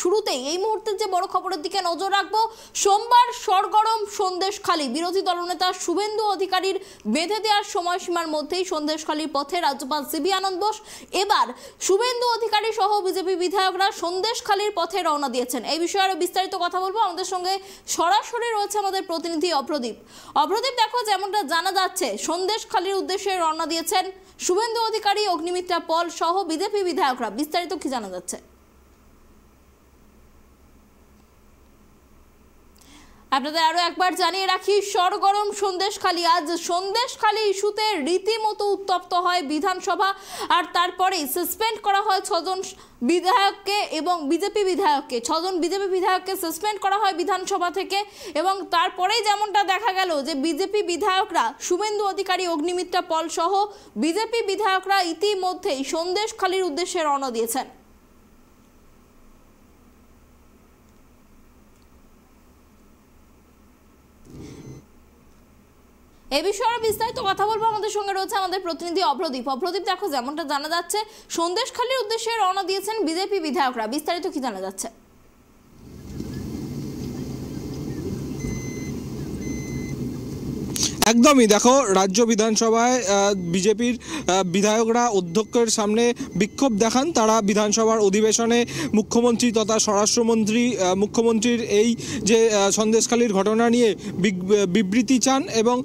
শুরুতেই এই মুহূর্তের যে বড় খবরের দিকে নজর রাখব, সোমবার সরগরম সন্দেশখালী বিরোধী দলনেতা শুভেন্দু অধিকারীর বেঁধে দেওয়ার সময়সীমার মধ্যেই সন্দেশখালীর পথে রাজ্যপাল সিবি আনন্দ বোস এবার শুভেন্দু অধিকারী সহ বিজেপি বিধায়করা সন্দেশখালীর পথে রওনা দিয়েছেন। এই বিষয়ে আরও বিস্তারিত কথা বলব। আমাদের সঙ্গে সরাসরি রয়েছে আমাদের প্রতিনিধি অপ্রদীপ অপ্রদীপ দেখো যেমনটা জানা যাচ্ছে, সন্দেশখালীর উদ্দেশ্যে রওনা দিয়েছেন শুভেন্দু অধিকারী, অগ্নিমিত্রা পল সহ বিজেপি বিধায়করা। বিস্তারিত কি জানা যাচ্ছে? আপনাদের আরও একবার জানিয়ে রাখি, সরগরম সন্দেশখালী। আজ সন্দেশখালী ইস্যুতে রীতিমতো উত্তপ্ত হয় বিধানসভা, আর তারপরেই সাসপেন্ড করা হয় ছজন বিধায়ককে এবং বিজেপি বিধায়ককে। ছজন বিজেপি বিধায়ককে সাসপেন্ড করা হয় বিধানসভা থেকে এবং তারপরেই যেমনটা দেখা গেল যে বিজেপি বিধায়করা শুভেন্দু অধিকারী, অগ্নিমিত্রা পল সহ বিজেপি বিধায়করা ইতিমধ্যেই সন্দেশখালীর উদ্দেশ্যে রওনা দিয়েছেন। এ বিষয়ে বিস্তারিত কথা বলব আমাদের সঙ্গে রয়েছে আমাদের প্রতিনিধি অপ্রদীপ অপ্রদীপ দেখো যেমনটা জানা যাচ্ছে, সন্দেশখালীর উদ্দেশ্যে রওনা দিয়েছেন বিজেপি বিধায়করা। বিস্তারিত কি জানা যাচ্ছে? একদমই দেখো, রাজ্য বিধানসভায় বিজেপির বিধায়করা অধ্যক্ষের সামনে বিক্ষোভ দেখান। তারা বিধানসভার অধিবেশনে মুখ্যমন্ত্রী তথা স্বরাষ্ট্রমন্ত্রী মুখ্যমন্ত্রীর এই যে সন্দেশখালীর ঘটনা নিয়ে বিবৃতি চান এবং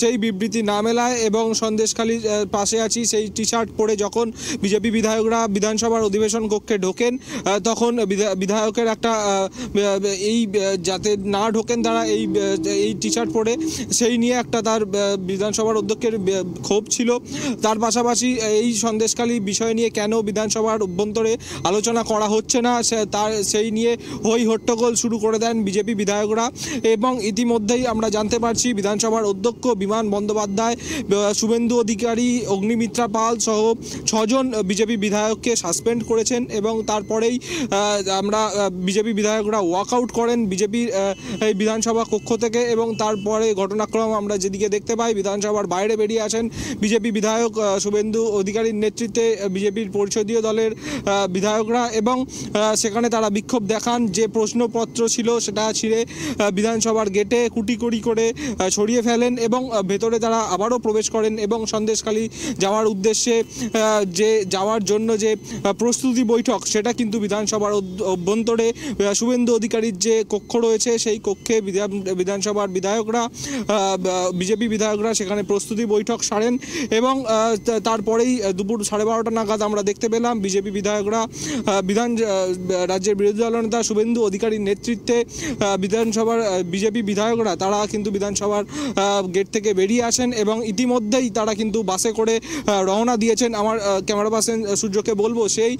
সেই বিবৃতি না মেলায় এবং সন্দেশখালীর পাশে আছি সেই টি শার্ট পরে যখন বিজেপি বিধায়করা বিধানসভার অধিবেশন কক্ষে ঢোকেন তখন বিধায়কের একটা এই যাতে না ঢোকেন তারা এই এই টি শার্ট পরে, সেই নিয়ে একটা তার বিধানসভার অধ্যক্ষের ক্ষোভ ছিল। তার পাশাপাশি এই সন্দেশখালী বিষয় নিয়ে কেন বিধানসভার অভ্যন্তরে আলোচনা করা হচ্ছে না তার, সেই নিয়ে হই হট্টগোল শুরু করে দেন বিজেপি বিধায়করা। এবং ইতিমধ্যেই আমরা জানতে পারছি, বিধানসভার অধ্যক্ষ বিমান বন্দ্যোপাধ্যায় শুভেন্দু অধিকারী, অগ্নিমিত্রা পাল সহ ছজন বিজেপি বিধায়ককে সাসপেন্ড করেছেন এবং তারপরেই আমরা বিজেপি বিধায়করা ওয়াকআউট করেন বিজেপির বিধানসভা কক্ষ থেকে এবং তারপরে ঘটনাক্রম আমরা যেদিকে দেখতে পাই, বিধানসভার বাইরে বেরিয়ে আসেন বিজেপি বিধায়ক শুভেন্দু অধিকারীর নেতৃত্বে বিজেপির পরিষদীয় দলের বিধায়করা এবং সেখানে তারা বিক্ষোভ দেখান। যে প্রশ্নপত্র ছিল সেটা ছিঁড়ে বিধানসভার গেটে কুটি কুটি করে ছড়িয়ে ফেলেন এবং ভেতরে তারা আবারও প্রবেশ করেন এবং সন্দেশখালী যাওয়ার উদ্দেশ্যে যে যাওয়ার জন্য যে প্রস্তুতি বৈঠক সেটা কিন্তু বিধানসভার অভ্যন্তরে শুভেন্দু অধিকারীর যে কক্ষ রয়েছে সেই কক্ষে বিধান- বিধানসভার বিধায়করা বিজেপি বিধায়করা সেখানে প্রস্তুতি বৈঠক সারেন এবং তারপরেই দুপুর সাড়ে বারোটা নাগাদ আমরা দেখতে পেলাম বিজেপি বিধায়করা বিধান রাজ্যের বিরোধী দলনেতা শুভেন্দু অধিকারীর নেতৃত্বে বিধানসভার বিজেপি বিধায়করা তারা কিন্তু বিধানসভার গেট থেকে বেরিয়ে আসেন এবং ইতিমধ্যেই তারা কিন্তু বাসে করে রওনা দিয়েছেন। আমার ক্যামেরা পার্সন সূর্যকে বলব সেই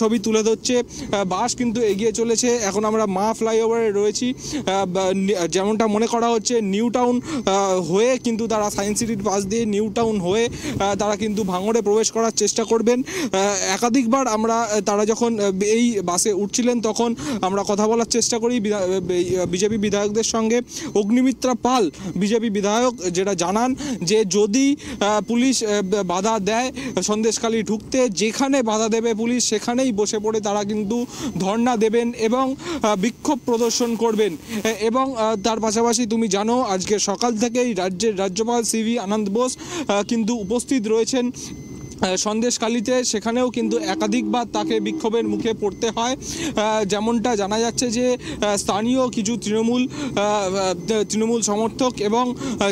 ছবি তুলে ধরছে। বাস কিন্তু এগিয়ে চলেছে। এখন আমরা মা ফ্লাইওভারে রয়েছি। যেমনটা মনে করা হচ্ছে নিউ টাউন আহ, হয়ে কিন্তু তারা সায়েন্স সিটির পাশ দিয়ে নিউ টাউন হয়ে তারা কিন্তু ভাঙড়ে প্রবেশ করার চেষ্টা করবেন। একাধিকবার আমরা তারা যখন এই বাসে উঠছিলেন তখন আমরা কথা বলার চেষ্টা করি বিজেপি বিধায়কদের সঙ্গে। অগ্নিমিত্রা পাল, বিজেপি বিধায়ক, যেটা জানান যে যদি পুলিশ বাধা দেয়, সন্দেশখালী ঢুকতে, যেখানে বাধা দেবে পুলিশ, সেখানেই বসে পড়ে তারা কিন্তু ধর্ণা দেবেন এবং বিক্ষোভ প্রদর্শন করবেন। এবং তার পাশাপাশি তুমি জানো, আজকে সকাল থেকেই রাজ্যের রাজ্যপাল সিভি আনন্দ বোস কিন্তু উপস্থিত রয়েছেন আহ, সন্দেশখালীতে সেখানেও কিন্তু একাধিকবার তাকে বিক্ষোভের মুখে পড়তে হয়। যেমনটা জানা যাচ্ছে যে স্থানীয় কিছু তৃণমূল তৃণমূল সমর্থক এবং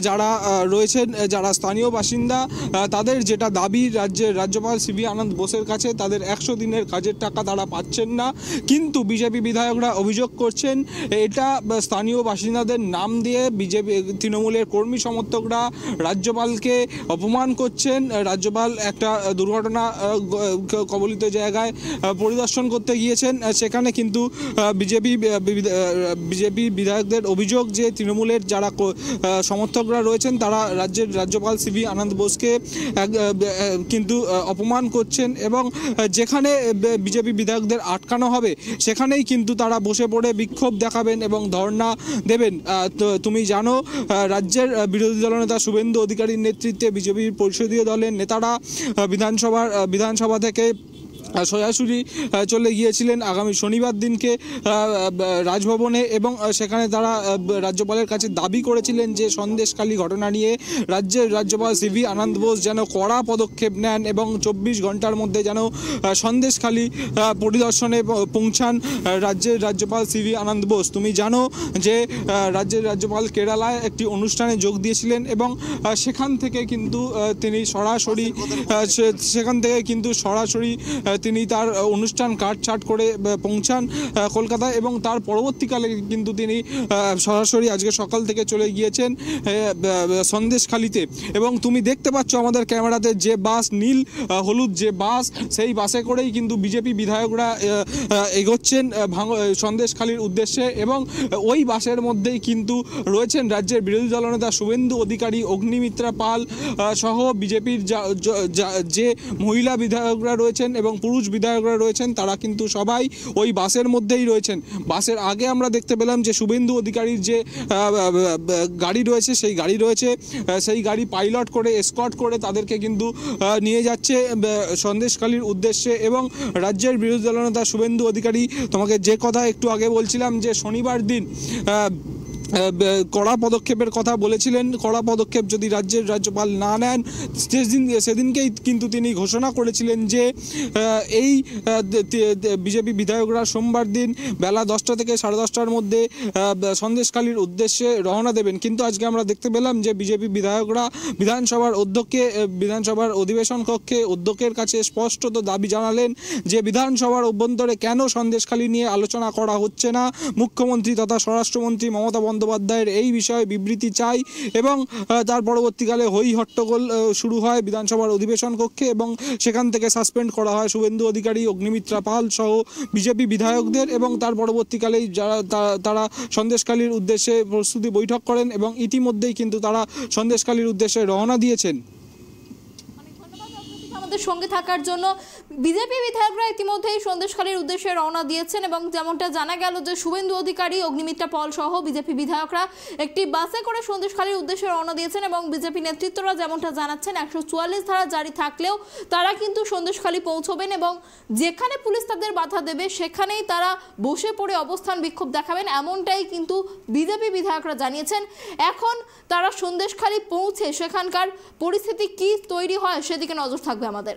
যারা রয়েছেন যারা স্থানীয় বাসিন্দা তাদের যেটা দাবি রাজ্যের রাজ্যপাল সিবি আনন্দ বোসের কাছে তাদের একশো দিনের কাজের টাকা তারা পাচ্ছেন না। কিন্তু বিজেপি বিধায়করা অভিযোগ করছেন এটা স্থানীয় বাসিন্দাদের নাম দিয়ে বিজেপি তৃণমূলের কর্মী সমর্থকরা রাজ্যপালকে অপমান করছেন। রাজ্যপাল একটা দুর্ঘটনা কবলিত জায়গায় পরিদর্শন করতে গিয়েছেন। সেখানে কিন্তু বিজেপি বিজেপি বিধায়কদের অভিযোগ যে তৃণমূলের যারা সমর্থকরা রয়েছেন, তারা রাজ্যের রাজ্যপাল সিবি আনন্দ বোসকে কিন্তু অপমান করছেন এবং যেখানে বিজেপি বিধায়কদের আটকানো হবে, সেখানেই কিন্তু তারা বসে পড়ে বিক্ষোভ দেখাবেন এবং ধর্ণা দেবেন। তুমি জানো রাজ্যের বিরোধী দলনেতা শুভেন্দু অধিকারীর নেতৃত্বে বিজেপির পরিষদীয় দলের নেতারা বিধানসভার বিধানসভা থেকে সরাসরি চলে গিয়েছিলেন আগামী শনিবার দিনকে রাজভবনে এবং সেখানে তারা রাজ্যপালের কাছে দাবি করেছিলেন যে সন্দেশখালী ঘটনা নিয়ে রাজ্যের রাজ্যপাল সিভি আনন্দ বোস যেন কড়া পদক্ষেপ নেন এবং চব্বিশ ঘণ্টার মধ্যে যেন সন্দেশখালী পরিদর্শনে পৌঁছান রাজ্যের রাজ্যপাল সিভি আনন্দ বোস। তুমি জানো যে রাজ্যের রাজ্যপাল কেরালায় একটি অনুষ্ঠানে যোগ দিয়েছিলেন এবং সেখান থেকে কিন্তু তিনি সরাসরি সেখান থেকে কিন্তু সরাসরি তিনি তার অনুষ্ঠান কাটছাট করে পৌঁছান কলকাতায় এবং তার পরবর্তীকালে কিন্তু তিনি সরাসরি আজকে সকাল থেকে চলে গিয়েছেন সন্দেশখালিতে। এবং তুমি দেখতে পাচ্ছ আমাদের ক্যামেরাতে যে বাস, নীল হলুদ যে বাস, সেই বাসে করেই কিন্তু বিজেপি বিধায়করা এগোচ্ছেন ভাঙ সন্দেশখালির উদ্দেশ্যে এবং ওই বাসের মধ্যেই কিন্তু রয়েছেন রাজ্যের বিরোধী দলনেতা শুভেন্দু অধিকারী, অগ্নিমিত্রা পাল সহ বিজেপির যে মহিলা বিধায়করা রয়েছেন এবং পুরুষ বিধায়করা রয়েছেন, তারা কিন্তু সবাই ওই বাসের মধ্যেই রয়েছেন। বাসের আগে আমরা দেখতে পেলাম যে শুভেন্দু অধিকারীর যে গাড়ি রয়েছে, সেই গাড়ি রয়েছে সেই গাড়ি পাইলট করে স্কট করে তাদেরকে কিন্তু নিয়ে যাচ্ছে সন্দেশকালীর উদ্দেশ্যে এবং রাজ্যের বিরোধী দলনেতা শুভেন্দু অধিকারী, তোমাকে যে কথা একটু আগে বলছিলাম যে শনিবার দিন কড়া পদক্ষেপের কথা বলেছিলেন। কড়া পদক্ষেপ যদি রাজ্যের রাজ্যপাল না নেন, সেদিন, সেদিনকেই কিন্তু তিনি ঘোষণা করেছিলেন যে এই বিজেপি বিধায়করা সোমবার দিন বেলা দশটা থেকে সাড়ে দশটার মধ্যে সন্দেশকালীর উদ্দেশ্যে রওনা দেবেন। কিন্তু আজকে আমরা দেখতে পেলাম যে, বিজেপি বিধায়করা বিধানসভার অধ্যক্ষে বিধানসভার অধিবেশন কক্ষে অধ্যক্ষের কাছে স্পষ্টত দাবি জানালেন যে, বিধানসভার অভ্যন্তরে কেন সন্দেশখালী নিয়ে আলোচনা করা হচ্ছে না? মুখ্যমন্ত্রী তথা স্বরাষ্ট্রমন্ত্রী মমতা বন্দ্যোপাধ্যায়ের এই বিষয়ে বিবৃতি চাই এবং তার পরবর্তীকালে হই হট্টগোল শুরু হয় বিধানসভার অধিবেশন কক্ষে এবং সেখান থেকে সাসপেন্ড করা হয় শুভেন্দু অধিকারী, অগ্নিমিত্রা পাল সহ বিজেপি বিধায়কদের এবং তার পরবর্তীকালেই যারা তারা সন্দেশকালীর উদ্দেশ্যে প্রস্তুতি বৈঠক করেন এবং ইতিমধ্যেই কিন্তু তারা সন্দেশকালীর উদ্দেশ্যে রওনা দিয়েছেন। আমাদের সঙ্গে থাকার জন্য বিজেপি বিধায়করা ইতিমধ্যেই সন্দেশখালীর উদ্দেশ্যে রওনা দিয়েছেন এবং যেমনটা জানা গেল যে শুভেন্দু অধিকারী, অগ্নিমিত্রা পল সহ বিজেপি বিধায়করা একটি বাসে করে সন্দেশখালীর উদ্দেশ্যে রওনা দিয়েছেন এবং বিজেপি নেতৃত্বরা যেমনটা জানাচ্ছেন, একশো চুয়াল্লিশ ধারা জারি থাকলেও তারা কিন্তু সন্দেশখালী পৌঁছবেন এবং যেখানে পুলিশ তাদের বাধা দেবে সেখানেই তারা বসে পড়ে অবস্থান বিক্ষোভ দেখাবেন এমনটাই কিন্তু বিজেপি বিধায়করা জানিয়েছেন। এখন তারা সন্দেশখালী পৌঁছে সেখানকার পরিস্থিতি কি তৈরি হয় সেদিকে নজর থাকবে আমাদের